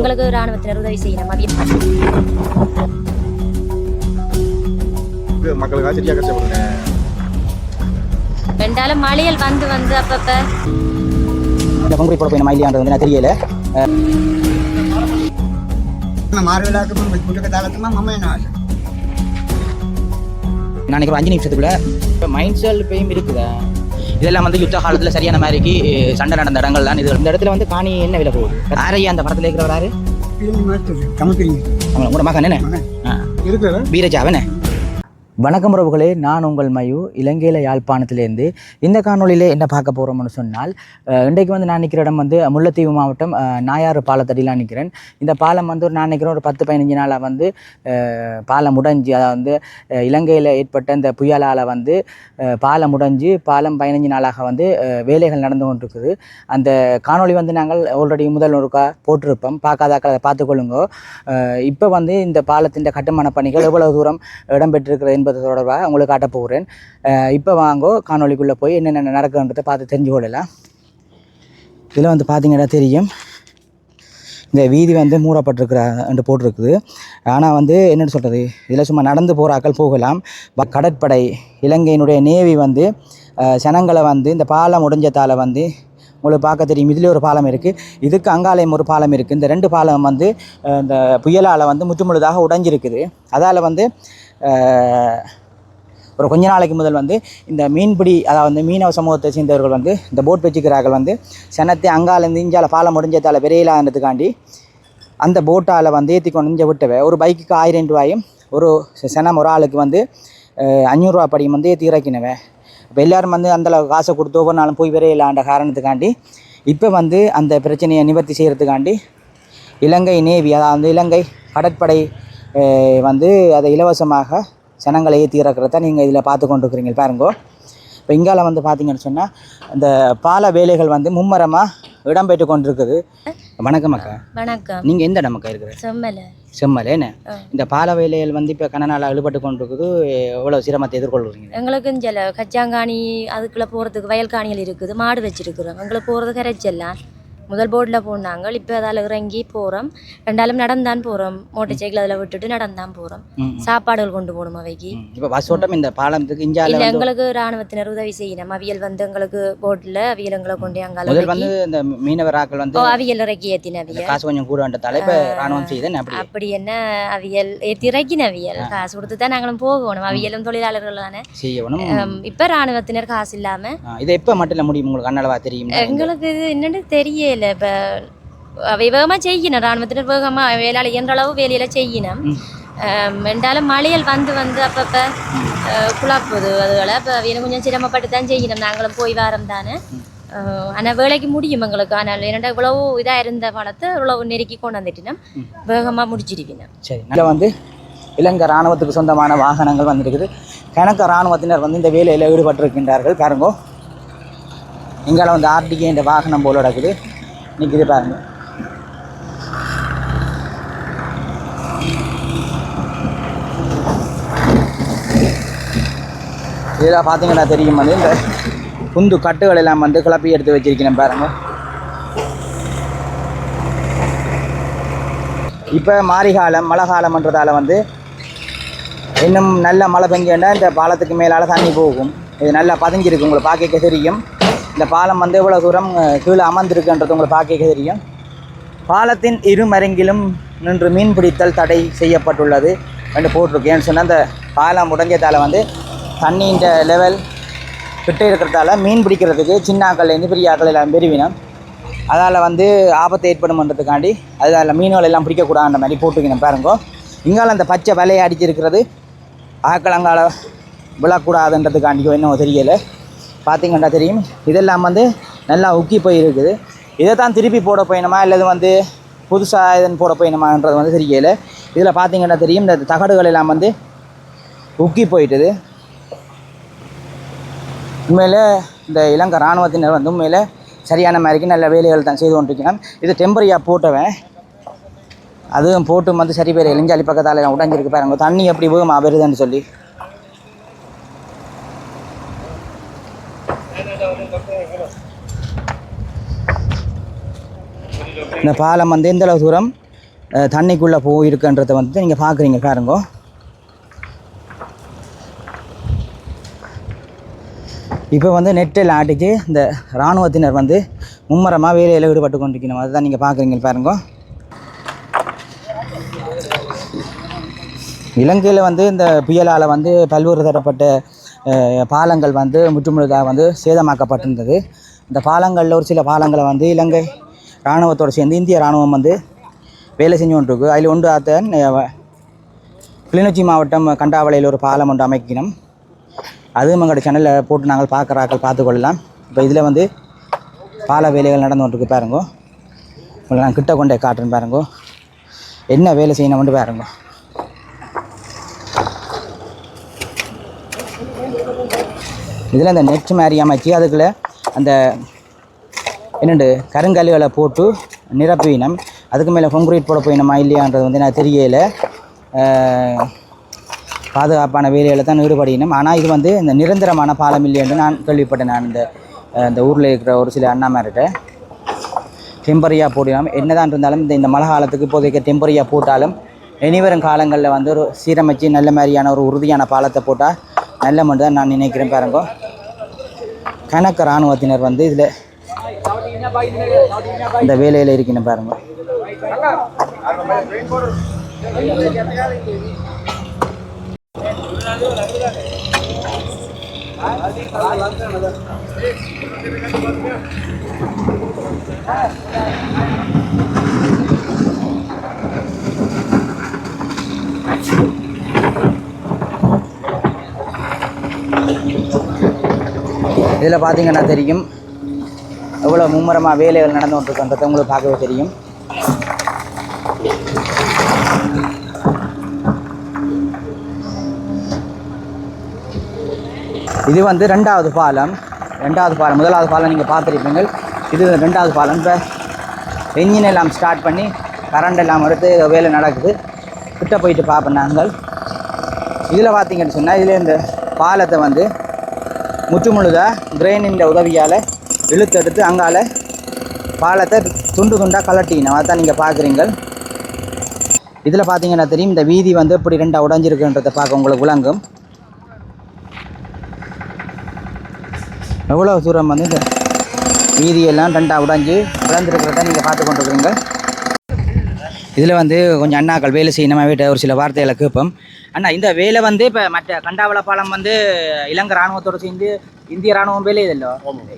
எங்களுக்கு ராணுவத்தினர் உதவி செய்யணும் அது இது மக்களுக்காக சரியாக கஷ்டப்படுங்க ரெண்டாலும் மழையல் வந்து வந்து அப்பப்ப. இந்த கொங்குடி போட போய் இல்லையான்றது வந்து எனக்கு தெரியல. மாறுவிழாக்கு புட்டுக்க தாளத்துமா மம்ம என்ன ஆசை? நான் நினைக்கிறேன் அஞ்சு நிமிஷத்துக்குள்ள இப்போ மைண்ட் செல் பெயும் இருக்குதா? இதெல்லாம் வந்து யுத்த காலத்தில் சரியான மாதிரிக்கு சண்டை நடந்த இடங்கள் தான் இது. இந்த இடத்துல வந்து காணி என்ன விலை போகுது? யாரையா அந்த படத்தில் இருக்கிறவர் யாரு? உங்களோட மகன் என்ன வீரஜா அவனே வணக்கம் உறவுகளே நான் உங்கள் மயு. இலங்கையில் யாழ்ப்பாணத்திலேருந்து இந்த காணொளியிலே என்ன பார்க்க போகிறோம்னு சொன்னால் இன்றைக்கு வந்து நான் நிற்கிற இடம் வந்து முல்லைத்தீவு மாவட்டம் நாயாறு பாலத்தடியில் நிற்கிறேன் இந்த பாலம் வந்து ஒரு நான் நிற்கிறேன் ஒரு பத்து பதினஞ்சு நாளாக வந்து பாலம் முடஞ்சு அதாவது வந்து இலங்கையில் ஏற்பட்ட இந்த புயலால் வந்து பாலம் முடஞ்சு பாலம் பதினஞ்சு நாளாக வந்து வேலைகள் நடந்து கொண்டிருக்குது. அந்த காணொளி வந்து நாங்கள் ஆல்ரெடி முதல் ஒருக்கா போட்டிருப்போம். பார்க்காதாக்கள் அதை பார்த்துக்கொள்ளுங்க. இப்போ வந்து இந்த பாலத்தின் கட்டுமான பணிகள் எவ்வளவு தூரம் இடம்பெற்றிருக்கிறது என்பது தொடர்பாக உங்களுக்கு காட்ட போகிறேன். இப்போ வாங்கோ காணொளிக்குள்ளே போய் என்னென்ன நடக்குன்றதை பார்த்து தெரிஞ்சு கொள்ளலாம். இதில் வந்து பார்த்தீங்கன்னா தெரியும். இந்த வீதி வந்து மூடப்பட்டிருக்கிற என்று போட்டிருக்குது. ஆனால் வந்து என்னென்னு சொல்கிறது இதில் சும்மா நடந்து போகிறாக்கள் போகலாம். ப- கடற்படை இலங்கையினுடைய நேவி வந்து சனங்களை ஜனங்களை வந்து இந்த பாலம் உடைஞ்சதால் வந்து உங்களுக்கு பார்க்க தெரியும். இதுலேயே ஒரு பாலம் இருக்குது இதுக்கு அங்காலயம் ஒரு பாலம் இருக்குது இந்த ரெண்டு பாலம் வந்து இந்த புயலால் வந்து முற்று முழுதாக உடைஞ்சிருக்குது. அதால் வந்து ஒரு கொஞ்ச நாளைக்கு முதல் வந்து இந்த மீன்பிடி அதாவது வந்து மீனவ சமூகத்தை சேர்ந்தவர்கள் வந்து இந்த போட் வச்சுக்கிறார்கள் வந்து. சனத்தை அங்காலேருந்து இஞ்சால பாலம் முடிஞ்சதால் விரையிலானதுக்காண்டி அந்த போட்டால் வந்து ஏற்றி கொண்டு இஞ்ச விட்டவை. ஒரு பைக்குக்கு ஆயிரம் ரூபாயும் ஒரு சனம் ஒரு ஆளுக்கு வந்து அஞ்சூறுரூவா படியும் வந்து ஏற்றி இறக்கினவன் இப்போ எல்லாரும் வந்து அந்தளவு காசை கொடுத்து ஒவ்வொரு நாளும் போய் விரையிலான்ற காரணத்துக்காண்டி இப்போ வந்து அந்த பிரச்சனையை நிவர்த்தி செய்கிறதுக்காண்டி இலங்கை நேவி அதாவது இலங்கை கடற்படை வந்து அதை இலவசமாக ஜனங்களை ஏற்றி இறக்கிறத நீங்கள் இதில் பார்த்து கொண்டு இருக்கிறீங்க பாருங்கோ. இப்போ இங்கால வந்து பார்த்தீங்கன்னு சொன்னால் இந்த பால வேலைகள் வந்து மும்மரமாக இடம்பெற்று கொண்டிருக்குது. வணக்கம் அக்கா. வணக்கம். நீங்கள் எந்த இடம் அக்கா இருக்கிற செம்மல. செம்மலை என்ன. இந்த பால வேலைகள் வந்து இப்போ கனநாளாக இழுபட்டு கொண்டிருக்குது எவ்வளோ சிரமத்தை எதிர்கொள்கிறீங்க? எங்களுக்கு சில கச்சாங்காணி அதுக்குள்ள போறதுக்கு வயல் காணிகள் இருக்குது மாடு வச்சிருக்கிறோம். எங்களுக்கு போறது கரைச்செல்லாம். முதல் போர்டில் போனாங்க. இப்போ அதில் இறங்கி போகிறோம் ரெண்டாலும் நடந்தான் போகிறோம் மோட்டர் சைக்கிள் அதில் விட்டுட்டு நடந்தான் போகிறோம் சாப்பாடுகள் கொண்டு போகணும் அவைக்கு. இப்போ பஸ் ஓட்டம் இந்த பாலத்துக்கு இஞ்சால இல்ல எங்களுக்கு ராணுவத்தினர் உதவி செய்யணும். அவியல் வந்து எங்களுக்கு போட்டில் அவியல் எங்களை கொண்டு இறக்கி- வந்து இந்த மீனவர் ஆக்கள் வந்து அவியல் இறக்கி ஏத்தின இந்த அவியல். காசு கொஞ்சம் கூட வந்ததால இப்போ ராணுவம் செய்யுதுன்னு அப்படி என்ன அவியல்? ஏத்தி இறக்கின அவியல். காசு கொடுத்து தான் நாங்களும் போகணும். அவியலும் தொழிலாளர்கள் தானே. செய்யணும். இப்ப ராணுவத்தினர் காசு இல்லாம ஆ, இதை எப்போ மட்டும் முடியும். உங்களுக்கு அண்ணளவா தெரியும். எங்களுக்கு இது என்னன்னு தெரியல. இப்ப அவை வேகமா செய்யணும் ராணுவத்தினர் வேகமா வேலையால இயன்ற அளவு வேலையில செய்யணும் ரெண்டாலும் மழையல் வந்து வந்து அப்பப்ப குழப்புது அதுகளை இப்போ அவையில கொஞ்சம் சிரமப்பட்டு தான் செய்யணும் நாங்களும் போய் வாரம் தானே அஹ், ஆனா வேலைக்கு முடியும் எங்களுக்கு. ஆனால் என்னடா இவ்வளவு இதா இருந்த பணத்தை இவ்வளவு நெருக்கி கொண்டு வந்துட்டினோம். வேகமா முடிச்சிருக்கணும் சரி இதில் வந்து இலங்கை இராணுவத்துக்கு சொந்தமான வாகனங்கள் வந்திருக்குது. கணக்க இராணுவத்தினர் வந்து இந்த வேலையில் ஈடுபட்டிருக்கின்றார்கள். பாருங்கோ. இங்கால வந்து ஆர்டிகே என்ற வாகனம் போல நடக்குது. நிற்கிது பாருங்க. இதில் பார்த்தீங்கன்னா தெரியும் வந்து இந்த குந்து கட்டுகள் எல்லாம் வந்து கிளப்பி எடுத்து வச்சிருக்கிறேன் பாருங்க. இப்போ மாரிகாலம் மழை காலம்ன்றதால வந்து இன்னும் நல்ல மழை பெஞ்சேன்னா இந்த பாலத்துக்கு மேலால் தண்ணி போகும். இது நல்லா பதிஞ்சிருக்கு உங்களை பார்க்க தெரியும். இந்த பாலம் வந்து எவ்வளோ தூரம் கீழே அமர்ந்திருக்குன்றது உங்களை பார்க்க தெரியும். பாலத்தின் இரு மருங்கிலும் நின்று மீன் பிடித்தல் தடை செய்யப்பட்டுள்ளது என்று போட்டிருக்கேன் ஏன்னு சொன்னால் அந்த பாலம் உடஞ்சதால் வந்து தண்ணியின் லெவல் கிட்ட இருக்கிறதால மீன் பிடிக்கிறதுக்கு சின்ன ஆக்கள்லேருந்து பெரிய ஆக்கள் எல்லாம் பெருவினம் அதால் வந்து ஆபத்து ஏற்படும்ன்றதுக்காண்டி அதில் மீன்கள் எல்லாம் பிடிக்கக்கூடாதுன்ற மாதிரி போட்டுக்கணும் பாருங்கோ. இங்கால அந்த பச்சை வலையை அடிச்சிருக்கிறது. ஆக்களங்கால விழக்கூடாதுன்றதுக்காண்டிக்கோ இன்னும் தெரியலை. பார்த்தீங்கன்னா தெரியும்? இதெல்லாம் வந்து நல்லா உக்கி போயிருக்குது. இதை தான் திருப்பி போட போயினுமா? இல்லது வந்து புதுசாக இதன் போட போயினுமான்றது வந்து தெரியல. இதில் பார்த்தீங்கன்னா தெரியும் இந்த தகடுகள் எல்லாம் வந்து உக்கி போயிட்டுது. உண்மையில் இந்த இலங்கை இராணுவத்தினர் வந்து உண்மையில் சரியான மாதிரிக்கு நல்ல வேலைகள் தான் செய்து கொண்டிருக்கிறான். இது டெம்பரரியாக போட்டவன். அதுவும் போட்டு வந்து சரி பேர் எலிஞ்சாலி பக்கத்தால் உடஞ்சிருக்கு உடைஞ்சிருக்கு பாருங்க. தண்ணி எப்படி போகும் வருதுன்னு சொல்லி. இந்த பாலம் வந்து எந்த அளவு தூரம் தண்ணிக்குள்ளே போயிருக்குன்றதை வந்து நீங்கள் பார்க்குறீங்க பாருங்க. இப்போ வந்து நெட்டில் ஆட்டிக்கு இந்த இராணுவத்தினர் வந்து மும்மரமாக வேலையில் ஈடுபட்டு கொண்டிருக்கணும் அதுதான் நீங்கள் பார்க்குறீங்க பாருங்க. இலங்கையில் வந்து இந்த புயலால் வந்து பல்வேறு தரப்பட்ட பாலங்கள் வந்து முற்றுமுழுதாக வந்து சேதமாக்கப்பட்டிருந்தது. இந்த பாலங்களில் ஒரு சில பாலங்களை வந்து இலங்கை இராணுவத்தோடு சேர்ந்து இந்திய இராணுவம் வந்து வேலை செஞ்சு கொண்டிருக்கு. அதில் ஒன்று ஆத்தன் கிளிநொச்சி மாவட்டம் கண்டாவளையில் ஒரு பாலம் ஒன்று அமைக்கணும். அதுவும் எங்களோட சேனலில் போட்டு நாங்கள் பார்க்குறாக்கள் பார்த்துக்கொள்ளலாம். இப்போ இதில் வந்து பால வேலைகள் நடந்து கொண்டிருக்கு பாருங்கோ. உங்களை நான் கிட்ட கொண்டே காட்டுறேன் பாருங்கோ. என்ன வேலை செய்யணும்னு பாருங்கோ. இதில் அந்த நெட் மாதிரி அமைச்சு அதுக்குள்ளே அந்த என்னண்டு கருங்கல்லுகளை போட்டு நிரப்பினம். அதுக்கு மேலே கொங்குரீட் போட போயினமா இல்லையான்றது வந்து எனக்கு தெரியல. பாதுகாப்பான வேலையில் தான் ஈடுபடினோம். ஆனால் இது வந்து இந்த நிரந்தரமான பாலம் இல்லைன்னு நான் கேள்விப்பட்டேன். நான் இந்த இந்த ஊரில் இருக்கிற ஒரு சில அண்ணாமார்கிட்ட. டெம்பரியாக போடலாம். என்னதான் இருந்தாலும் இந்த இந்த மழை காலத்துக்கு இப்போதைக்கு டெம்பரியாக போட்டாலும் இனிவரும் காலங்களில் வந்து ஒரு சீரமைச்சு நல்ல மாதிரியான ஒரு உறுதியான பாலத்தை போட்டால் நல்ல மட்டும் தான் நான் நினைக்கிறேன் பாருங்க. கணக்கு இராணுவத்தினர் வந்து இதில் இந்த வேலையில் இருக்கணும் பாருங்க. இதில் பார்த்தீங்கன்னா தெரியும். எவ்வளோ மும்முரமாக வேலைகள் நடந்து கொண்டிருக்கின்றதை உங்களுக்கு பார்க்கவே தெரியும். இது வந்து ரெண்டாவது பாலம். ரெண்டாவது பாலம். முதலாவது பாலம் நீங்கள் பார்த்துருப்பீங்க இது ரெண்டாவது பாலம். இப்போ என்ஜின் எல்லாம் ஸ்டார்ட் பண்ணி கரண்ட் எல்லாம் எடுத்து வேலை நடக்குது. கிட்ட போயிட்டு பார்ப்போம் நாங்கள். இதில் பார்த்தீங்கன்னு சொன்னால் இதில் இந்த பாலத்தை வந்து முற்று முழுதாக கிரெயினின் உதவியால் இழுத்தெடுத்து அங்கால பாலத்தை துண்டு துண்டாக கலட்டினோம். அதான் நீங்கள் பார்க்குறீங்க இதில் பார்த்தீங்கன்னா தெரியும் இந்த வீதி வந்து இப்படி ரெண்டாக உடைஞ்சிருக்குன்றதை பார்க்க உங்களுக்கு விளங்கும். எவ்வளோ தூரம் வந்து இந்த வீதியெல்லாம் ரெண்டாக உடைஞ்சு விளந்துருக்கிறத நீங்கள் பார்த்து கொண்டிருக்கிறீங்க. இதில் வந்து கொஞ்சம் அண்ணாக்கள் வேலை செய்யணுமா. வீட்டை ஒரு சில வார்த்தைகளை கேட்போம். அண்ணா இந்த வேலை வந்து இப்போ மற்ற கண்டாவள பாலம் வந்து இலங்கை ராணுவத்தோடு சேர்ந்து இந்திய ராணுவம் வேலை இதல்லோ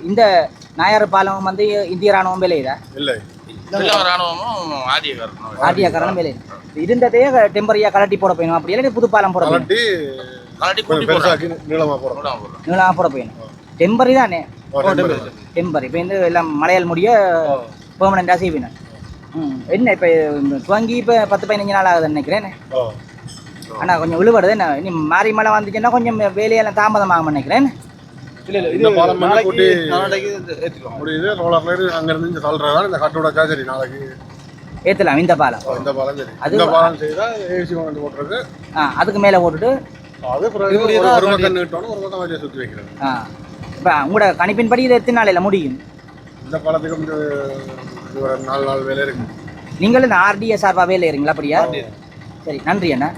இந்த நாயாறு பாலம் வந்து இந்திய ராணுவம் வேலை இதா இல்லை ராணுவமும் ஆதிய காரணம் ஆர்டியா காரணம் வேலை இருந்ததே டெம்பரியாக கலட்டி போட போயணும் அப்படி இல்லை புது பாலம் போட போயணும் கலட்டி நீளமாக போகிறோம் நீளமாக போட போயணும் டெம்பரி தானே டெம்பரி இப்போ வந்து எல்லாம் மலையாள முடிய பெர்மனெண்ட்டாக செய்வேன் ம் என்ன இப்போ துவங்கி இப்போ பத்து பதினஞ்சு நாள் ஆகுதுன்னு நினைக்கிறேன் ஆனால் கொஞ்சம் விழுபடுது என்ன இனி மாறி மழை வந்துச்சுன்னா கொஞ்சம் வேலையெல்லாம் தாமதமாகும் நினைக்கிறேன் இந்த முடியுது ரோலர்ல அங்க இருந்து இங்க தள்ளுறதா இந்த கட்டோட சரி நாளைக்கு. ஏற்றலாம் இந்த பாலம். இந்த பாலம் சரி. இந்த பாலம் செய்தா ஏசி கொண்டு ஆ அதுக்கு மேலே போட்டுட்டு அது ஒரு ஒரு பக்கம் நீட்டணும் ஒரு பக்கம் வழியை சுற்றி வைக்கிறது. ஆ இப்போ உங்களோட கணிப்பின்படி இது எத்தனை நாளையில் முடியும்? இந்த பாலத்துக்கு வந்து நாலு நாள் வேலை இருக்கு. நீங்களும் இந்த ஆர்டிஎஸ் சார்பாக வேலை இருங்களா அப்படியா? சரி நன்றி அண்ணா.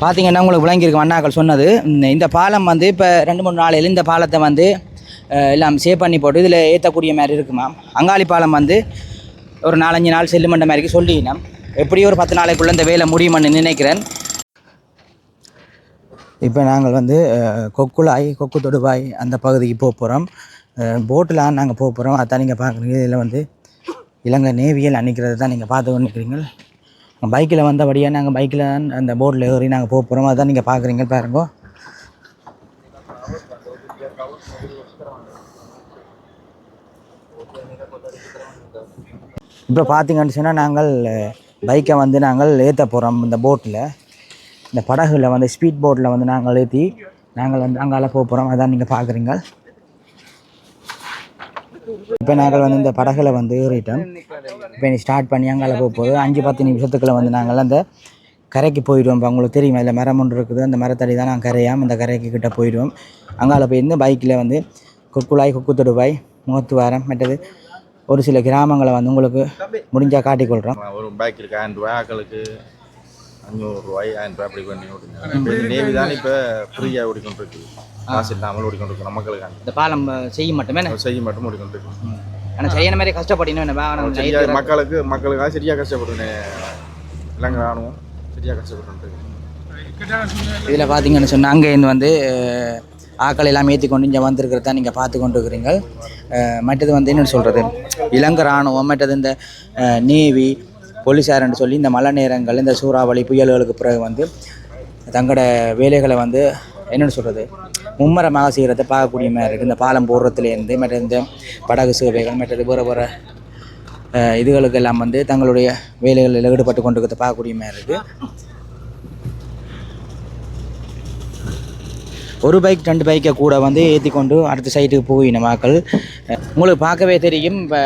பார்த்தீங்கன்னா உங்களுக்கு விளங்கியிருக்கும். அண்ணாக்கள் சொன்னது. இந்த- பாலம் வந்து இப்போ ரெண்டு மூணு நாளையில் இந்த பாலத்தை வந்து எல்லாம் சேவ் பண்ணி போட்டு இதில் ஏற்றக்கூடிய மாதிரி இருக்குமா அங்காளி பாலம் வந்து ஒரு நாலஞ்சு நாள் செல்லுமன்ற மாதிரி சொல்லினோம் எப்படியும் ஒரு பத்து நாளைக்குள்ளே இந்த வேலை முடியுமென்னு நினைக்கிறேன். இப்போ நாங்கள் வந்து அஹ், கொக்குலாய் கொக்கு தொடுவாய் அந்த பகுதிக்கு போக போகிறோம் போட்டில் நாங்கள் போக போகிறோம் அதான் நீங்கள் பார்க்குறீங்க இதில் வந்து இலங்கை நேவியல் அணிக்கிறது தான் நீங்கள் பார்த்து கொண்டிருக்கிறீங்க பைக்கில் வந்தபடியாக நாங்கள் பைக்கில் அந்த போட்டில் ஏறி நாங்கள் போக போகிறோம் அதான் நீங்கள் பார்க்குறீங்க பாருங்க. இப்போ பார்த்தீங்கன்னு சொன்னால் நாங்கள் பைக்கை வந்து நாங்கள் ஏற்ற போகிறோம் இந்த போட்டில் இந்த படகுல வந்து ஸ்பீட் போட்டில் வந்து நாங்கள் ஏற்றி நாங்கள் வந்து அங்கால போக போகிறோம் அதான் நீங்கள் பார்க்குறீங்க இப்போ நாங்கள் வந்து இந்த படகுல வந்து ஏறிட்டோம். இப்போ நீ ஸ்டார்ட் பண்ணி அங்கால போக போகுது. அஞ்சு பத்து நிமிஷத்துக்குள்ள வந்து நாங்கள் அந்த கரைக்கு போயிடுவோம். இப்போ உங்களுக்கு தெரியுமா இல்லை மரம் ஒன்று இருக்குது. அந்த மரத்தடி தான் நாங்கள் கரையாம் இந்த கரைக்கு கிட்டே போயிடுவோம். அங்கால போயிருந்து பைக்கில் வந்து குக்குழாய் கொக்கு தொடுவாய் முகத்துவாரம் மற்றது ஒரு சில கிராமங்களை வந்து உங்களுக்கு முடிஞ்சால் காட்டிக்கொள்கிறோம் ஒரு பைக் இருக்கு. ஆயிரம் ரூபாய் ஆக்களுக்கு அஞ்சூறு ரூபாய் ஆயிரம் ரூபாய் அப்படி பண்ணி ஓடுங்க நேவி தான் இப்போ ஃப்ரீயாக ஓடிக்கொண்டு காசு இல்லாமல் ஓடிக்கொண்டு இருக்கு மக்களுக்காண்டி. இந்த பாலம் செய்ய மட்டுமே செய்ய மட்டும் ஓடிக்கொண்டு இருக்கு ஆனால் செய்யற மாதிரி கஷ்டப்படணும் சரியா மக்களுக்கு மக்களுக்காக சரியாக கஷ்டப்படுது இலங்கை ராணுவம் சரியாக கஷ்டப்பட்டு இதில் பார்த்தீங்கன்னு சொன்னால் அங்கேருந்து வந்து ஆக்கள் எல்லாம் ஏற்றி கொண்டு இங்கே வந்திருக்கிறத நீங்கள் பார்த்து கொண்டு இருக்கிறீங்க மற்றது வந்து என்ன சொல்கிறது இலங்கை இராணுவம் மற்றது இந்த நேவி போலீஸார்னு சொல்லி இந்த மழை நேரங்கள் இந்த சூறாவளி புயல்களுக்கு பிறகு வந்து தங்களோட வேலைகளை வந்து என்னென்னு சொல்கிறது மும்மரமாக செய்கிறத பார்க்கக்கூடிய மாதிரி இருக்குது இந்த பாலம் போடுறதுலேருந்து மற்ற இந்த படகு சேவைகள் மற்றது வேறு வேறு இதுகளுக்கெல்லாம் வந்து தங்களுடைய வேலைகளில் ஈடுபட்டு கொண்டு இருக்கிறத பார்க்கக்கூடிய மாதிரி இருக்குது ஒரு பைக் ரெண்டு பைக்கை கூட வந்து ஏற்றி கொண்டு அடுத்த சைட்டுக்கு போயின மக்கள். உங்களுக்கு பார்க்கவே தெரியும் இப்போ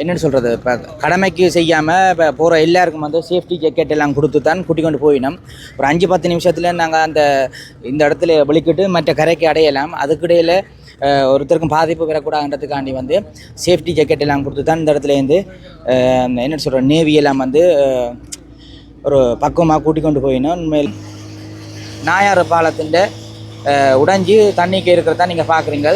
என்னென்னு சொல்கிறது இப்போ கடமைக்கு செய்யாமல் இப்போ போகிற எல்லாருக்கும் வந்து சேஃப்டி ஜாக்கெட் எல்லாம் கொடுத்து தான் கூட்டி கொண்டு போயினோம். ஒரு அஞ்சு பத்து நிமிஷத்தில் நாங்கள் அந்த இந்த இடத்துல வெளிக்கிட்டு மற்ற கரைக்கு அடையலாம். அதுக்கிடையில் ஒருத்தருக்கும் பாதிப்பு வரக்கூடாதுன்றதுக்காண்டி வந்து சேஃப்டி ஜாக்கெட் எல்லாம் கொடுத்து தான் இந்த இடத்துல இருந்து என்ன சொல்கிற நேவி எல்லாம் வந்து ஒரு பக்குவமாக கூட்டி கொண்டு போயினோம். உண்மையில் நாயாறு பாலத்தின் உடைஞ்சி தண்ணிக்கு இருக்கிறதா நீங்கள் பார்க்குறீங்க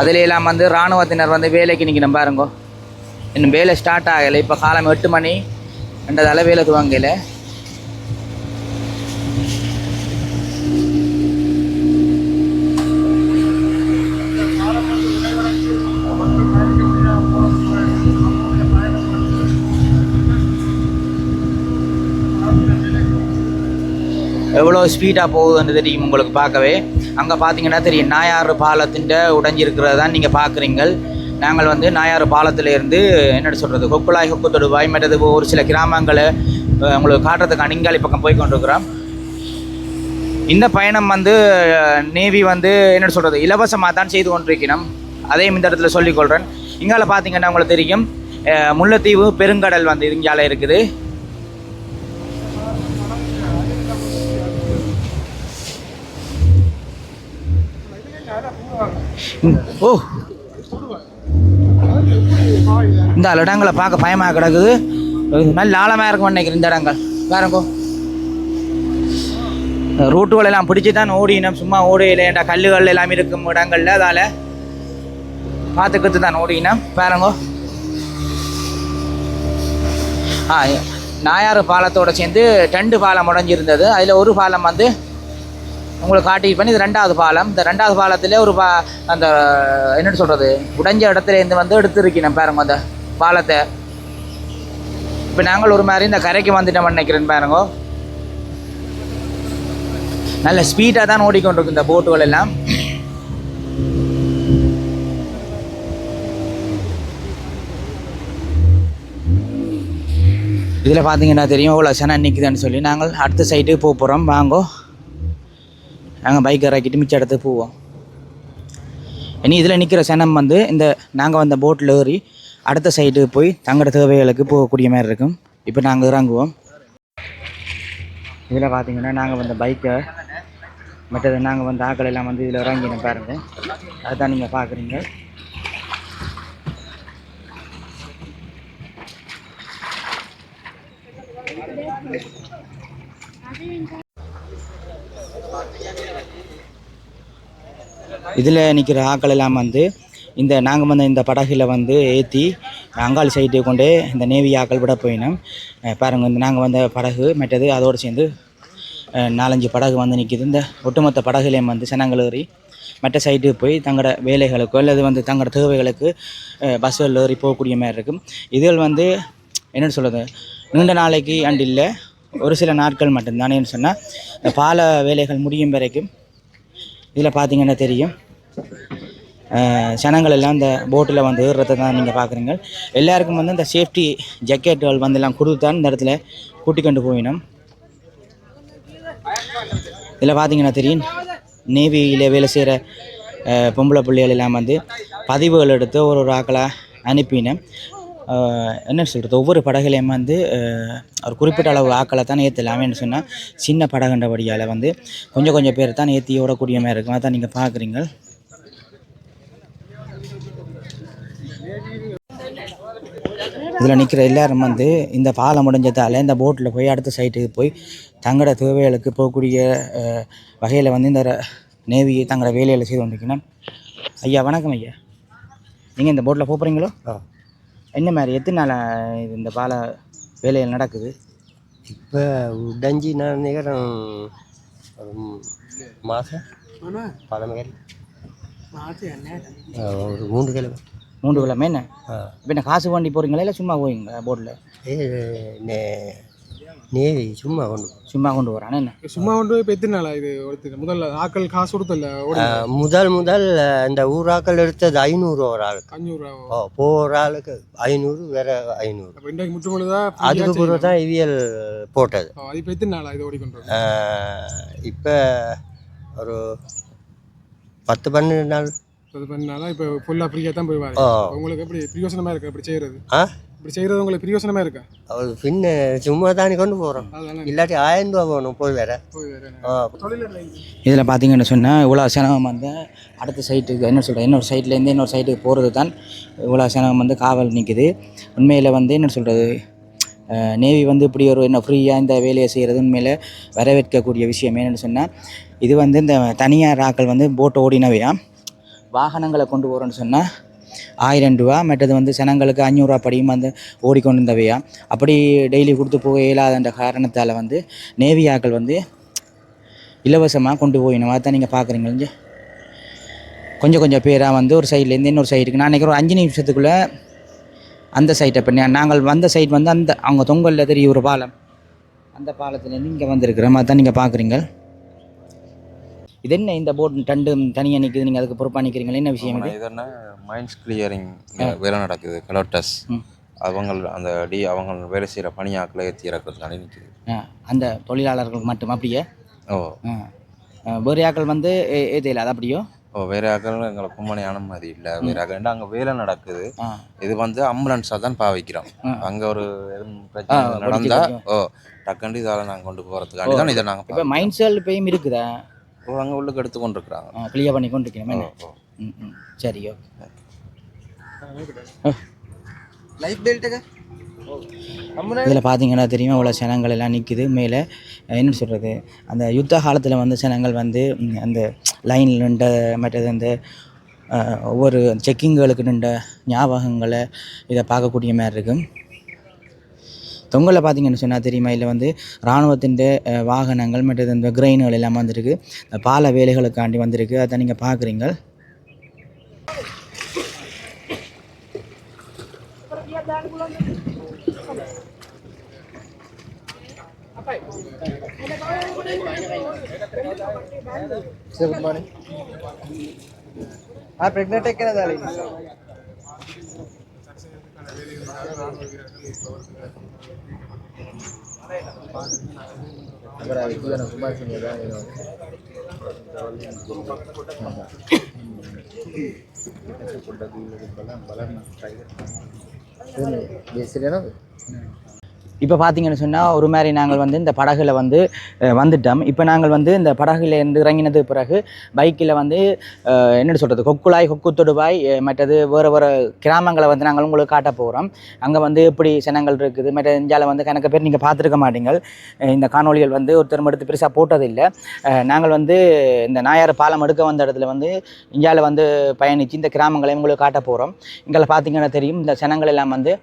அதுல எல்லாம் வந்து இராணுவத்தினர் வந்து வேலைக்கு நிற்கணும் பாருங்க. இன்னும் வேலை ஸ்டார்ட் ஆகலை. இப்போ காலம் எட்டு மணி. ரெண்டதால வேலை துவங்கலை. எவ்வளோ ஸ்பீடாக போகுதுன்னு தெரியும் உங்களுக்கு பார்க்கவே. அங்கே பார்த்தீங்கன்னா தெரியும் நாயாறு பாலத்தின் உடைஞ்சிருக்கிறத தான் நீங்கள் பார்க்குறீங்க நாங்கள் வந்து நாயாறு பாலத்திலேருந்து என்ன சொல்கிறது கொக்குலாய் கொக்கு தொடுவாய் மற்றது ஒரு சில கிராமங்களை உங்களுக்கு காட்டுறதுக்கு அணிங்காலி பக்கம் போய் கொண்டிருக்கிறோம் இந்த பயணம் வந்து நேவி வந்து என்ன சொல்கிறது இலவசமாக தான் செய்து கொண்டிருக்கணும் அதையும் இந்த இடத்துல சொல்லிக்கொள்கிறேன் இங்கால பார்த்தீங்கன்னா உங்களுக்கு தெரியும் முல்லைத்தீவு பெருங்கடல் வந்து இங்கால இருக்குது. ஓ. இந்த இடங்களை பார்க்க பயமாக கிடக்குது. நல்ல ஆழமாக இருக்கும் நினைக்கிறேன் இந்த இடங்கள். பாருங்கோ. ரூட்டுகள் எல்லாம் பிடிச்சி தான் ஓடினோம். சும்மா ஓடையிலேண்டா கல்லுகள் எல்லாம் இருக்கும் இடங்கள்ல அதால் பார்த்துக்கிட்டு தான் ஓடினோம். பாருங்கோ. ஆ நாயாறு பாலத்தோட சேர்ந்து ரெண்டு பாலம் உடஞ்சிருந்தது. அதில் ஒரு பாலம் வந்து உங்களுக்கு காட்டி பண்ணி இது ரெண்டாவது பாலம். இந்த ரெண்டாவது பாலத்தில் ஒரு பா அந்த என்னென்னு சொல்கிறது உடைஞ்ச இடத்துல இருந்து வந்து எடுத்துருக்கணும் பாருங்க அந்த பாலத்தை. இப்போ நாங்கள் ஒரு மாதிரி இந்த கரைக்கு வந்துட்டோம்னு நினைக்கிறேன் பாருங்க. நல்ல ஸ்பீடாக தான் ஓடிக்கொண்டிருக்கு இந்த போட்டுகள் எல்லாம். இதில் பார்த்தீங்கன்னா தெரியும் இவ்வளோ சனம் நிற்குதுன்னு சொல்லி நாங்கள் அடுத்த சைட்டுக்கு போக போகிறோம் வாங்கோ. நாங்கள் பைக் இறக்கிட்டு மிச்ச இடத்துக்கு போவோம். இனி இதில் நிற்கிற சனம் வந்து இந்த நாங்கள் வந்த போட்டில் ஏறி அடுத்த சைடு போய் தங்கட தேவைகளுக்கு போகக்கூடிய மாதிரி இருக்கும். இப்போ நாங்கள் இறங்குவோம். இதில் பார்த்தீங்கன்னா நாங்கள் வந்த பைக்கை மற்றது நாங்கள் வந்த ஆக்கள் எல்லாம் வந்து இதில் இறங்கின பாருங்க. அதுதான் நீங்கள் பார்க்குறீங்க இதில் நிற்கிற ஆக்கள் எல்லாம் வந்து இந்த நாங்கள் வந்த இந்த படகுல வந்து ஏற்றி அங்காளி சைட்டு கொண்டு இந்த நேவி ஆக்கள் விட போயினோம். பாருங்கள் இந்த நாங்கள் வந்த படகு மற்றது அதோடு சேர்ந்து நாலஞ்சு படகு வந்து நிற்கிது இந்த ஒட்டுமொத்த படகுலையும் வந்து சனங்கள் மற்ற சைட்டு போய் தங்களோட வேலைகளுக்கோ அல்லது வந்து தங்களோட தேவைகளுக்கு பஸ்ஸில் ஏறி போகக்கூடிய மாதிரி இருக்கும். இதுகள் வந்து என்னென்னு சொல்கிறது நீண்ட நாளைக்கு அண்டு இல்லை ஒரு சில நாட்கள் மட்டும்தானேன்னு சொன்னால் இந்த பால வேலைகள் முடியும் வரைக்கும் இதில் பார்த்தீங்கன்னா தெரியும்? ஜனங்கள் எல்லாம் இந்த போட்டில் வந்து ஏறுறதை தான் நீங்கள் பார்க்குறீங்க. எல்லாருக்கும் வந்து இந்த சேஃப்டி ஜக்கெட்டுகள் வந்து எல்லாம் கொடுத்து தான் இந்த இடத்துல கூட்டி கொண்டு போயினோம் இதில் பார்த்தீங்கன்னா தெரியும்? நேவியில் வேலை செய்கிற பொம்பளை பிள்ளைகள் எல்லாம் வந்து பதிவுகள் எடுத்து ஒரு ஒரு ஆக்களாக அனுப்பினேன். என்ன சொல்கிறது ஒவ்வொரு படகுலையும் வந்து ஒரு குறிப்பிட்ட அளவு ஆக்களை தான் ஏற்றலாமேன்னு சொன்னால் சின்ன படகுன்றபடியால் வந்து கொஞ்சம் கொஞ்சம் பேர் தான் ஏற்றி ஓடக்கூடிய மாதிரி இருக்கும். அதான் நீங்கள் பார்க்குறீங்க இதில் நிற்கிற எல்லாரும் வந்து இந்த பாலம் முடிஞ்சதால் இந்த போட்டில் போய் அடுத்த சைட்டுக்கு போய் தங்களோட தேவைகளுக்கு போகக்கூடிய வகையில் வந்து இந்த நேவி தங்களோட வேலையில் செய்து கொண்டிருக்கணும் ஐயா வணக்கம் ஐயா. நீங்கள் இந்த போட்டில் போகிறீங்களோ என்ன மாதிரி எத்தனை நாள் இது இந்த பால வேலைகள் நடக்குது? இப்போ உடஞ்சி நான் நிகரம் ஒரு மாதம் பழமை ஒரு மூன்று கிழமை மூன்று கிழமை என்ன. இப்போ என்ன காசு வண்டி போகிறீங்களா இல்லை சும்மா போவீங்க போட்டில் ஏ நே நேவி சும்மா கொண்டு. சும்மா கொண்டு போகிறானே என்ன? சும்மா கொண்டு போய் இப்போ எத்தனை நாளா இது ஒருத்தர்? முதல்ல ஆக்கள் காசு கொடுத்தல முதல் முதல் இந்த ஊராக்கள் எடுத்தது ஐநூறு ஒரு ஆளுக்கு. அஞ்சூறு ஓ போகிற ஆளுக்கு ஐநூறு வேற ஐநூறு. அப்போ இன்றைக்கு முற்று பொழுதா அதுக்கு பிறகு தான் இவியல் போட்டது. அது இப்போ எத்தனை நாளா இது ஓடிக்கொண்டு இப்போ ஒரு பத்து பன்னெண்டு நாள். அது பண்ணாலும் இப்போ ஃபுல்லாக ஃப்ரீயாக தான் போய் உங்களுக்கு எப்படி பிரியோசனமாக இருக்கா? இப்படி செய்கிறது ஆ? இப்படி செய்கிறது உங்களுக்கு பிரியோசனமாக இருக்கா? அது பின்ன சும்மா தானே கொண்டு போகிறோம் இல்லாட்டி ஆயிரம் ரூபா போகணும் போய் வேற. இதில் பார்த்தீங்கன்னு சொன்னால் இவ்வளோ செலவம் வந்து அடுத்த சைட்டுக்கு என்ன சொல்கிறது இன்னொரு சைட்லேருந்து இன்னொரு சைட்டுக்கு போகிறது தான் இவ்வளோ செலவம் வந்து காவல் நிற்குது உண்மையில் வந்து என்ன சொல்கிறது நேவி வந்து இப்படி ஒரு என்ன ஃப்ரீயாக இந்த வேலையை செய்கிறது உண்மையில் வரவேற்கக்கூடிய விஷயம் என்னென்னு சொன்னால் இது வந்து இந்த தனியார் ஆக்கள் வந்து போட்டு ஓடினவையா வாகனங்களை கொண்டு போகிறோன்னு சொன்னால் ஆயிரம் ரூபா மற்றது வந்து சனங்களுக்கு அஞ்சூறுரூவா படியும் வந்து ஓடிக்கொண்டு இருந்தவையா அப்படி டெய்லி கொடுத்து போக இயலாதன்ற காரணத்தால் வந்து நேவி ஆக்கள் வந்து இலவசமாக கொண்டு போயிடணும் அதான் நீங்கள் பார்க்குறீங்களே கொஞ்சம் கொஞ்சம் பேராக வந்து ஒரு சைட்லேருந்து இன்னொரு சைடுக்கு நான் நினைக்கிறேன் ஒரு அஞ்சு நிமிஷத்துக்குள்ளே அந்த சைட்டை பண்ணி நாங்கள் வந்த சைட் வந்து அந்த அவங்க தொங்கலில் தெரிய ஒரு பாலம். அந்த பாலத்துலேருந்து இங்கே மாதிரி தான் நீங்கள் பார்க்குறீங்க இது என்ன இந்த போட் டண்டு தனியாக நிற்குது நீங்கள் அதுக்கு பொறுப்பாக நிற்கிறீங்களா என்ன விஷயம் இது? என்ன? மைண்ட்ஸ் கிளியரிங் வேலை நடக்குது கலோட்டஸ். அவங்க அந்த டி அவங்க வேலை செய்கிற பணியாக்களை ஏற்றி இறக்கிறதுனால நிற்குது அந்த தொழிலாளர்களுக்கு மட்டும் அப்படியே? ஓ. வேறு ஆக்கள் வந்து ஏ- ஏதையில அது அப்படியோ? ஓ வேற ஆக்கள் எங்களை கும்மனை அனுமதி இல்லை. வேற ஆக்கள் அங்கே வேலை நடக்குது. இது வந்து ஆம்புலன்ஸாக தான் பாவிக்கிறோம். அங்கே ஒரு பிரச்சனை ஆ, நடந்தா வெடிச்சு ஓ டக்குண்டு இதால் நாங்கள் கொண்டு போகிறதுக்காண்டி தான் இதை இப்போ நாங்கள் மைண்ட் செல் பேயும் இருக்குதா? அங்கே உள்ளுக்கு எடுத்து கொண்டு இருக்கிறாங்க கிளியர் பண்ணி கொண்டு இருக்கணும் ஓ என்ன ஓ. ம் ம். சரி ஓகே லைஃப் பெல்ட்டுக்கு இதில் பார்த்தீங்கன்னா தெரியும் இவ்வளோ சனங்கள் எல்லாம் நிற்குது மேலே என்ன சொல்கிறது அந்த யுத்த காலத்தில் வந்து சனங்கள் வந்து அந்த லைனில் நின்ற மற்றது அந்த ஒவ்வொரு செக்கிங்களுக்கு நின்ற ஞாபகங்களை இதை பார்க்கக்கூடிய மாதிரி இருக்கும். தொங்கலில் பார்த்தீங்கன்னு சொன்னால் தெரியுமா? இல்லை வந்து இராணுவத்தின் வாகனங்கள் மற்றது இந்த கிரெயின்கள் எல்லாம் வந்திருக்கு. இந்த பால வேலைகளுக்காண்டி வந்திருக்கு. அதை நீங்கள் பார்க்குறீங்க అక్కడ ఎక్కువ కుమార్ సింగ్ కదా నేను బలం బలం ట్రై இப்போ பார்த்தீங்கன்னு சொன்னால் ஒரு மாதிரி நாங்கள் வந்து இந்த படகுல வந்து வந்துட்டோம். இப்போ நாங்கள் வந்து இந்த படகுல இருந்து இறங்கினது பிறகு பைக்கில் வந்து என்ன சொல்கிறது கொக்குலாய் கொக்கு தொடுவாய் மற்றது வேறு வேறு கிராமங்களை வந்து நாங்கள் உங்களுக்கு காட்ட போகிறோம் அங்கே வந்து எப்படி சனங்கள் இருக்குது மற்ற இந்தியாவில் வந்து கணக்கு பேர் நீங்கள் பார்த்துருக்க மாட்டீங்க இந்த காணொளிகள் வந்து ஒருத்தர் எடுத்து பெருசாக போட்டதில்லை. நாங்கள் வந்து இந்த நாயார் பாலம் எடுக்க வந்த இடத்துல வந்து இந்தியாவில் வந்து பயணித்து இந்த கிராமங்களை உங்களுக்கு காட்ட போகிறோம் இங்கே பார்த்தீங்கன்னா தெரியும் இந்த சனங்கள் எல்லாம் வந்து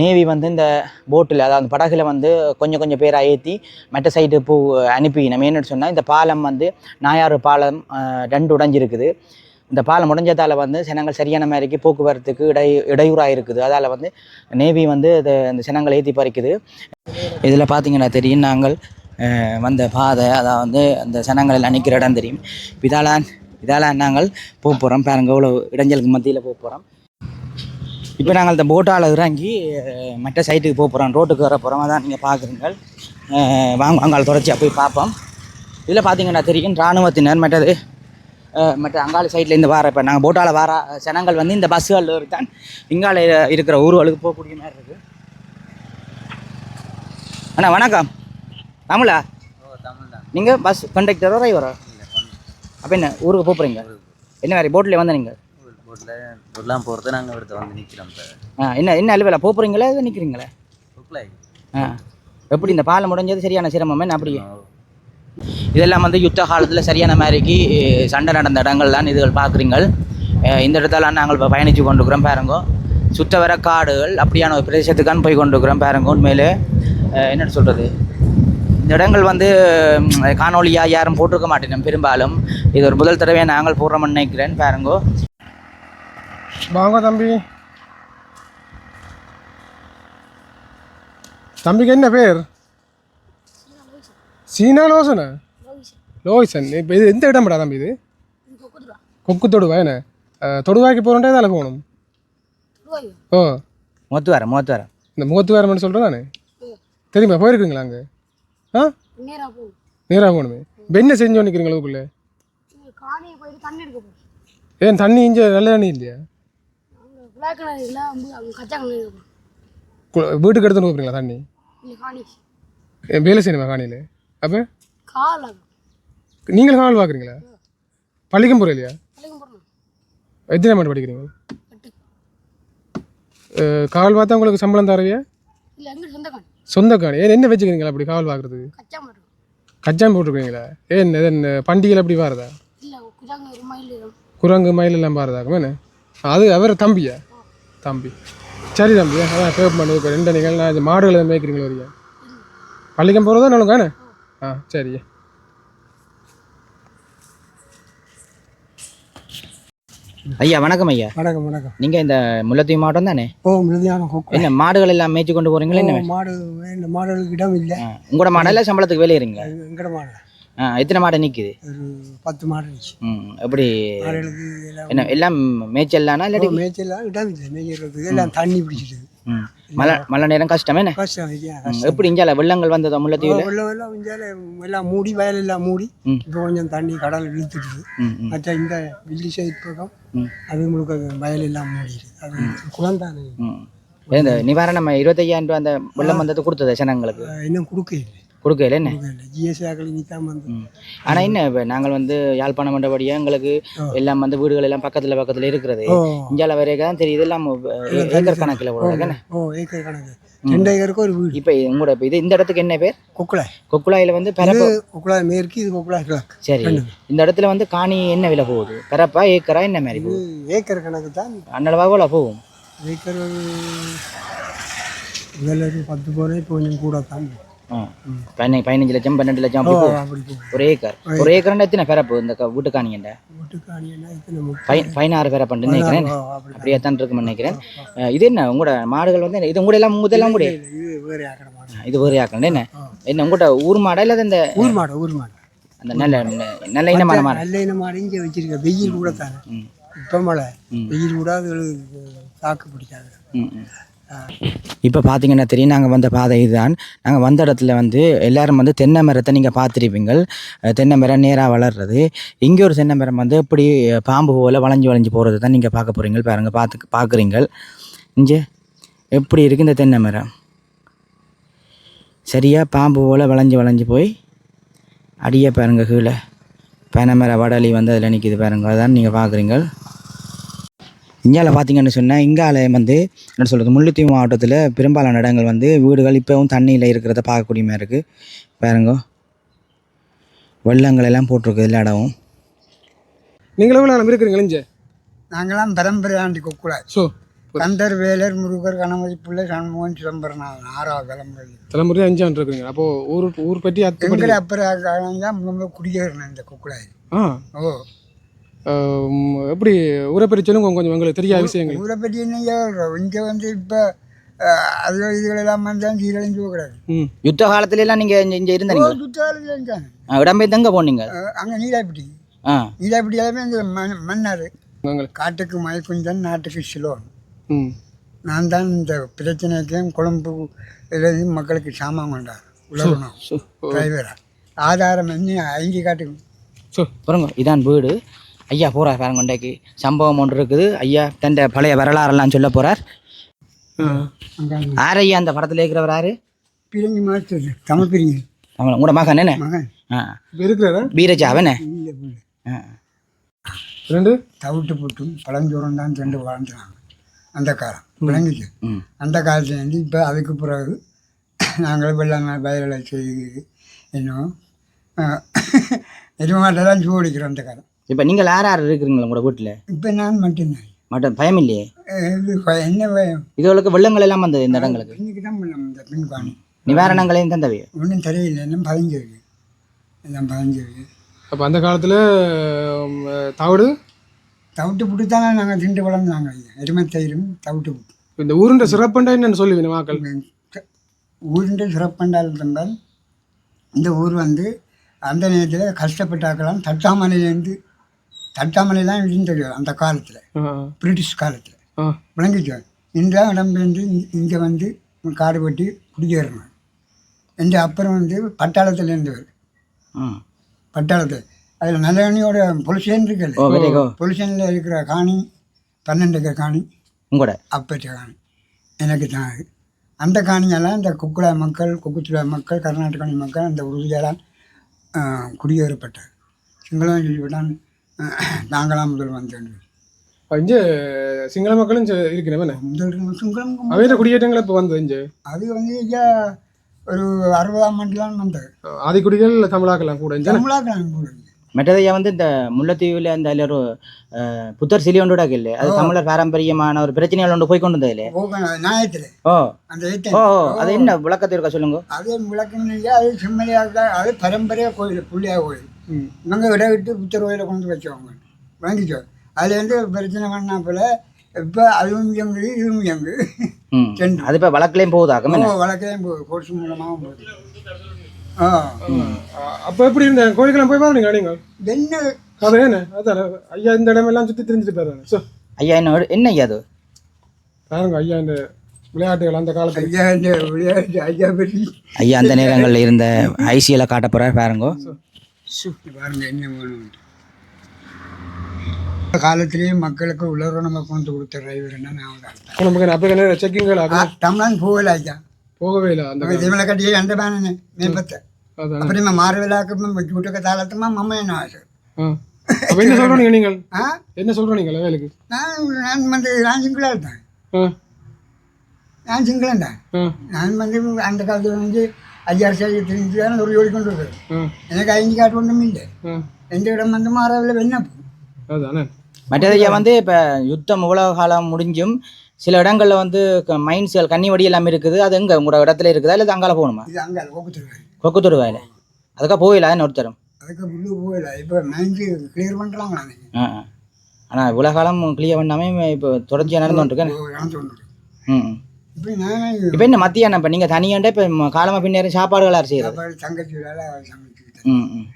நேவி வந்து இந்த போட்டில் அதாவது படகுல வந்து கொஞ்சம் கொஞ்சம் பேராக ஏற்றி மற்ற சைடு பூ அனுப்பி நம்ம சொன்னால் இந்த பாலம் வந்து நாயாறு பாலம் ரெண்டு உடைஞ்சிருக்குது. இந்த பாலம் உடைஞ்சதால் வந்து ஜனங்கள் சரியான மாதிரிக்கு போக்குவரத்துக்கு இடை இடையூறாக இருக்குது. அதால் வந்து நேவி வந்து இது இந்த ஜனங்களை ஏற்றி பறிக்குது. இதில் பார்த்தீங்கன்னா தெரியும் நாங்கள் வந்த பாதை அதாவது வந்து அந்த ஜனங்கள் அணிக்கிற இடம் தெரியும். இதால் இதால் நாங்கள் போக போகிறோம் பாருங்க இவ்வளோ இடைஞ்சலுக்கு மத்தியில் போக போகிறோம் இப்போ நாங்கள் இந்த போட்டால் இறங்கி மற்ற சைட்டுக்கு போக போகிறோம் ரோட்டுக்கு வர போகிறோம் அதான் நீங்கள் பார்க்குறீங்க வாங்க அங்கால தொடர்ச்சியாக போய் பார்ப்போம். இதில் பார்த்தீங்கன்னா தெரியும் இராணுவத்தினர் மற்றது மற்ற அங்காள சைட்லேருந்து வர இப்போ நாங்கள் போட்டால் வர ஜனங்கள் வந்து இந்த பஸ்ஸுகளில் தான் இங்கால இருக்கிற ஊர்களுக்கு போகக்கூடிய மாதிரி இருக்குது அண்ணா வணக்கம். தமிழா? நீங்கள் பஸ் கண்டக்டரோ டிரைவரோ அப்போ என்ன ஊருக்கு போகிறீங்க என்ன மாதிரி போட்டில் வந்த நீங்கள் ரோட்டில் ரோட்லாம் போகிறது நாங்கள் எடுத்து வந்து நிற்கிறோம் இப்போ ஆ என்ன என்ன அலுவலா? போக போகிறீங்களா இல்லை நிற்கிறீங்களா ஆ. எப்படி இந்த பாலம் முடிஞ்சது சரியான சிரமம் என்ன அப்படியே இதெல்லாம் வந்து யுத்த காலத்தில் சரியான மாதிரிக்கு சண்டை நடந்த இடங்கள் தான் இதுகள் பார்க்குறீங்கள். இந்த இடத்துல நாங்கள் பயணித்து கொண்டிருக்கிறோம் பாருங்க. சுத்த வர காடுகள் அப்படியான ஒரு பிரதேசத்துக்கான போய் கொண்டிருக்கிறோம் பாருங்க உண்மையிலே. என்னன்னு சொல்கிறது இந்த இடங்கள் வந்து ம், காணொளியாக யாரும் போட்டிருக்க மாட்டேன் பெரும்பாலும். இது ஒரு முதல் தடவை நாங்கள் போடுறோம்னு நினைக்கிறேன் பாருங்கோ. வாங்க தம்பி. தம்பிக்கு என்ன பேர்? சீனா லோசனா? லோய்சன் இப்போ இது எந்த இடம்டா தம்பி இது? கொக்கு தொடுவா என்ன? அஹ், தொடுவாய்க்கு போகிறோண்டே அதில் போகணும். ஓ. மொத்து வரேன் மொத்து வரேன் இந்த முகத்து வேறமன்னு சொல்கிறேன் தானே தெரியுமா போயிருக்கீங்களா அங்கே? ஆ? நேராக போகணுமே. இப்போ என்ன செஞ்சு நிற்கிறீங்களா அதுக்குள்ளே ஏன் தண்ணி இங்கே நல்ல தண்ணி இல்லையா? வீட்டுக்கு எடுத்துன்னு போகிறீங்களா தண்ணி? ஏன் வேலை செய்யணுமா காணியில் அப்போ? நீங்களும் காவல் பார்க்குறீங்களா பள்ளிக்கும் போகிற இல்லையா? எத்தனை மட்டும் படிக்கிறீங்க? காவல் பார்த்தா உங்களுக்கு சம்பளம் தரவியா? சொந்த காணி ஏன் என்ன வச்சுக்கிறீங்களா அப்படி காவல் பார்க்குறதுக்கு கச்சான் போட்டிருக்கீங்களா ஏன் ஏன் பண்டிகையில் அப்படி பாருதா குரங்கு மயில் எல்லாம். பாருதாக்கும் என்ன? அது அவர் தம்பியா? தம்பி. சரி தம்பி அதான் கேப் பண்ணுவோம் ரெண்டு நீங்கள் நான் இந்த மாடுகளை மேய்க்கிறீங்களோ வரியா பள்ளிக்கம் போகிறதா நானுங்க என்ன ஆ சரி. ஐயா வணக்கம் ஐயா. வணக்கம் வணக்கம். நீங்கள் இந்த முல்லைத்தீவு மாவட்டம் தானே? ஓ கொக்கு. என்ன மாடுகள் எல்லாம் மேய்ச்சி கொண்டு போகிறீங்களா என்ன? மாடு இந்த மாடுகளுக்கு இடம் இல்லை. உங்களோட மாடெல்லாம் சம்பளத்துக்கு வேலையிறீங்களா? எங்கட மாடு? ஆ எத்தனை மாடை நிற்குது பத்து மாடு ம் எப்படி என்ன எல்லாம் மேய்ச்சல்லானா இல்லாட்டி மேய்ச்சலாம் இடம் இல்லை மேய்க்கிறதுக்கு எல்லாம் தண்ணி பிடிச்சிட்டு. மழை மழை நேரம் கஷ்டம் என்ன? எப்படி இஞ்சால வெள்ளங்கள் வந்ததோ முல்லைத்தீவில் வெள்ளம் எல்லாம் இஞ்சால எல்லாம் மூடி வயல் எல்லாம் மூடி. இப்போ கொஞ்சம் தண்ணி கடல் ம் மற்ற இந்த வில்லி சைட் பக்கம். அது முழுக்க வயல் எல்லாம் மூடிடுது அது குளம்தானே ம். இந்த நிவாரணம் இருபத்தையாயிரம் ரூபா அந்த வெள்ளம் வந்தது கொடுத்தது ஜனங்களுக்கு? இன்னும் கொடுக்க இல்லை கொடுக்கல என்ன? இல்லை ஜிஎஸ்ஆக்கள் நிற்காம வந்து ம். ஆனா என்ன இப்போ நாங்கள் வந்து யாழ்ப்பாணம் மண்டபடியாக எங்களுக்கு எல்லாம் வந்து வீடுகள் எல்லாம் பக்கத்துல பக்கத்துல இருக்கிறது. இஞ்சால வரைக்கும் தான் தெரியுது எல்லாம் ஏக்கர் கணக்கில் என்ன ஓ ஏக்கர் கணக்கு. ரெண்டு ஏக்கருக்கு ஒரு வீடு. இப்போ உங்களோட இப்போ இது இந்த இடத்துக்கு என்ன பேர்? கொக்குளை. கொக்குழாயில வந்து இது பரப்பு கொக்குளா மேற்கு இது கொக்குளா கிழக்கு. சரி. இந்த இடத்துல வந்து காணி என்ன விலை போகுது? பரப்பா ஏக்கரா என்ன மாதிரி போகுது? ஏக்கர் கணக்கு தான் அன்னளவாக எவ்வளோ போகும்? ஏக்கர் பத்து இப்போ கொஞ்சம் கூட தான் பதினஞ்சு லட்சம் பன்னெண்டு லட்சம் ஒரு ஏக்கர். ஒரு ஏக்கர்னா எத்தனை பரப்பு இந்த க- வீட்டு காணிங்கண்ட வீட்டுக்கு அணியனா இத்தனை முப்பது பை பதினாறு பரப்புன்னு நினைக்கிறேன். ஓ, அப்படி அப்படியே தான் இருக்குன்னு நினைக்கிறேன். இது என்ன உங்களோட மாடுகள் வந்து இது உங்களோட எல்லாம் உங்க எல்லாம் கூட இது வேறு ஏக்கர் என்ன? என்ன உங்கள்கிட்ட ஊர் மாடா இல்லை இந்த ஊர் மாடு ஊர் மாடு. அந்த நல்ல நல்ல இனமான மாடு. நல்ல இன மாடு இங்கே வச்சிருக்க வெயில் கூட தானே. இப்போ மழை. வெயில் கூட தாக்கு பிடிக்காது. இப்போ பார்த்தீங்கன்னா தெரியும் நாங்கள் வந்த பாதை இதுதான். நாங்கள் வந்த இடத்துல வந்து எல்லோரும் வந்து தென்னை மரத்தை நீங்கள் பார்த்துருப்பீங்க தென்னை மரம் நேராக வளர்றது. இங்கே ஒரு தென்னை மரம் வந்து இப்படி பாம்பு போல் வளைஞ்சு வளைஞ்சு போகிறது தான் நீங்கள் பார்க்க போகிறீங்க பாருங்கள் பார்த்து பார்க்குறீங்க இங்கே எப்படி இருக்குது இந்த தென்னை மரம்? சரியாக பாம்பு போல் வளைஞ்சு வளைஞ்சு போய் அடியே பாருங்கள் கீழே. பனைமர வடலி வந்து அதில் நிற்கிது பாருங்க அதான் நீங்கள் பார்க்குறீங்க இந்தியாவில் பார்த்தீங்கன்னு சொன்னால் இங்கால வந்து என்ன சொல்கிறது முல்லைத்தீவு மாவட்டத்தில் பெரும்பாலான இடங்கள் வந்து வீடுகள் இப்போவும் தண்ணியில் இருக்கிறத பார்க்கக்கூடிய மாதிரி இருக்குது. பாருங்க. வெள்ளங்கள் எல்லாம் போட்டிருக்கு எல்லா இடமும். நீங்களும் எவ்வளோ இருக்கிறீங்க இங்கே? நாங்களாம் பரம்பரையாண்டி கொக்குளா ஸோ கந்தர் வேலர் முருகர் கணபதி பிள்ளை சண்முகன் சிதம்பரநாதன் ஆறாவது தலைமுறை தலைமுறையாக அஞ்சாண்டு இருக்கிறீங்க. அப்போது ஊர் ஊர் பற்றி எங்களை அப்புறம் குடியேறினேன் இந்த கொக்குளாய் ஆ. ஓ. எப்படி ஊரை பற்றி சொல்லுங்க கொஞ்சம் உங்களுக்கு தெரியாத விஷயங்கள். ஊரை பற்றி இங்கே வந்து இப்போ அது இதுகளெல்லாம் வந்தால் சீரழிஞ்சு போகிறாரு ம். யுத்த காலத்துல எல்லாம் நீங்கள் இங்கே இருந்தீங்க சுற்றாலும் இருந்தாங்க இடம்பெயர்ந்து எங்கே போனீங்க? அங்கே நீலாப்பிட்டி. ஆ. நீலாப்பிட்டி எல்லாமே இந்த மண் மன்னார் காட்டுக்கு மயக்குஞ்சன் நாட்டுக்கு சிலோன் ம். நான் தான் இந்த பிரச்சனைக்கும் குழம்பு இதில் மக்களுக்கு சாமான் கொண்டார் உலகணும் ஸோ டிரைவராக ஆதாரம் என்ன ஐந்து காட்டுக்கு. பாருங்க இதான் வீடு. ஐயா போகிறார் பாருங்க கொண்டாக்கி சம்பவம் ஒன்று இருக்குது. ஐயா தன் பழைய வரலாறெல்லாம் சொல்ல போகிறார் யார் ஐயா அந்த படத்தில் இருக்கிறவர் யாரு? பிரிஞ்சு மாற்றது தமிழ் பிரிஞ்சு. அவங்கள உங்களோட மகன் என்ன? ஆ. இருக்கிறாரா? வீரஜா அவனே ரெண்டு? தவிட்டு புட்டும் பழஞ்சோறும் தான் சென்று வாழ்ந்துனாங்க அந்த காலம். விளங்கிச்சு. அந்த காலத்துலேருந்து இப்போ அதுக்கு பிறகு நாங்கள் வெள்ளாமை வயலை செய்து இன்னும் எருமாட்டெல்லாம் சூடிக்கிறோம் அந்த காலம். இப்போ நீங்கள் யார் யார் இருக்கிறீங்களா உங்களோட வீட்டில் இப்போ நான் மட்டும்தான் மட்டும் பயம் இல்லையே? என்ன பயம்? இதுகளுக்கு வெள்ளங்கள் எல்லாம் வந்தது இந்த இடங்களுக்கு. இன்னைக்கு தான் இந்த பின்காணி நிவாரணங்களையும் தந்தவையோ? ஒன்றும் தெரியல எல்லாம் பதிஞ்சிருக்கு எல்லாம் பதிஞ்சிருக்கு அப்போ அந்த காலத்தில் தவிடு? தவிட்டு புட்டு தானே நாங்கள் திண்டு வளர்ந்தாங்க எருமத்தயிரும் தவிட்டு புட்டு. இந்த ஊருன்ற சிறப்புண்டா என்னன்னு சொல்லுவீங்க மக்கள். ஊரிൻ്റെ சிறப்பண்டால் இருந்தால் இந்த ஊர் வந்து அந்த நேரத்தில் கஷ்டப்பட்டாக்கலாம் தட்டாமலையிலேருந்து தட்டாமலைலாம் இருந்தது அந்த காலத்தில். பிரிட்டிஷ் காலத்தில். ஆ. விளங்கிச்சோ இந்த இடம்பெயர்ந்து இங்கே வந்து காடு வெட்டி குடியேறணும் எந்த அப்புறம் வந்து பட்டாளத்தில் இருந்தவர். ம் பட்டாளத்தில். அதில் நல்லெண்ணியோட பொலிஷன் இருக்குல்ல. ஓ வெரி கோ பொலிஷனில் இருக்கிற காணி பன்னெண்டு ஏக்கர் காணி உங்களோட அப்பற்ற காணி. எனக்கு தான் அது. அந்த காணியெல்லாம் இந்த குக்குளா மக்கள் குக்குச்சுலா மக்கள் கர்நாடகாணி மக்கள் அந்த உறுதியெல்லாம் குடியேறப்பட்டார். சிங்களம் சொல்லிவிட்டான் நாங்களாம் முதல் வந்தோம். இங்கே சிங்கள மக்களும் இருக்கிறவன முதல் சிங்களம் அவையில குடியேற்றங்கள் இப்போ வந்தது இங்கே? அது வந்து ஐயா ஒரு அறுபதாம் ஆண்டுலாம் வந்தது. ஆதிக்குடிகள் தமிழாக்கலாம் கூட தமிழாக்கலாம் கூட மற்றதையா வந்து இந்த முல்லைத்தீவில் அந்த அதில் ஒரு புத்தர் சிலி ஒன்று இல்லை அது தமிழர் பாரம்பரியமான ஒரு பிரச்சனைகள் ஒன்று போய் கொண்டு வந்ததில்லே ஓ அந்த ஓ அது என்ன விளக்கத்தை இருக்கா சொல்லுங்க? அது விளக்கம் அது செம்மலியாக அது பரம்பரையாக கோயில் புள்ளியாக கோயில். இவங்க விட விட்டு புத்தர் கோயிலை கொண்டு வச்சவங்க. வாங்கிச்சோ அதில் வந்து பிரச்சனை பண்ணா போல இப்போ அதுவும் எங்கு இதுவும் எங்கு. அது இப்போ வழக்குலையும் போகுதாக்கும் என்ன? வழக்கையும் போகுது. கோர்ஸ் மூலமாகவும் போகுது. ஆ. அப்போ எப்படி இருந்த கோயிலுக்கெல்லாம் போய் பாருங்க நீங்கள் என்ன அது என்ன? அதான். ஐயா இந்த இடமெல்லாம் சுற்றி தெரிஞ்சுட்டு பாருங்க ஸோ ஐயா என்ன என்ன ஐயா அது? பாருங்க ஐயா இந்த விளையாட்டுகள் அந்த காலத்தில். ஐயா இந்த விளையாட்டு ஐயா பற்றி ஐயா அந்த நேரங்களில் இருந்த ஐசிஎல காட்ட போகிறார் பாருங்க. பாருங்க என்ன வேணும்? காலத்திலேயே மக்களுக்கு உலர்வு நம்ம கொண்டு கொடுத்த டிரைவர்னா நான் தான். நமக்கு அப்போ என்ன செக்கிங்கள் தமிழன் போகல ஐயா. போகவே இல்லை அந்த திமலை கட்டி அந்த பேனு மேம்பத்தை. அப்புறமா மாறுவிழாக்கு விட்டுக்க தாளத்துமா மம்ம என்ன ஆசை? என்ன சொல்கிறீங்க நீங்கள்? ஆ? என்ன சொல்கிறீங்களா வேலைக்கு? நான் நான் வந்து நான் சிங்கிளாக இருந்தேன் நான் சிங்கிளம் தான் ஆ. நான் வந்து அந்த காலத்தில் வந்து ஆ எனக்கு ஐந்து காட்டு ஒன்றும் இல்லை ஆ எந்த இடம் வந்து மாறவில்லை வெண்ணப்பு அதானே மற்றது ஐயா வந்து இப்போ யுத்தம் உலக காலம் முடிஞ்சும் சில இடங்களில் வந்து மைன்ஸ்கள் கன்னி வடி எல்லாம் இருக்குது அது எங்கே உங்களோட இடத்துல இருக்குதா இல்லை அங்கால போகணுமா இது அங்கே கொக்குத்தூர் வயல அதுக்காக போயில ஒருத்தரும் அதுக்கு புல்லு போகல இப்போ கிளியர் பண்ணுறாங்க நான் ஆ ஆனால் இவ்வளோ காலம் கிளியர் பண்ணாமல் இப்போ தொடர்ச்சியாக இறந்து கொண்டு ம் இப்போ என்ன மத்தியானம் இப்போ? நீங்கள் தனியாண்டே இப்போ காலமாக பின்னேரம் சாப்பாடுகள் சாப்பாடு தங்கச்சி ம் ம்.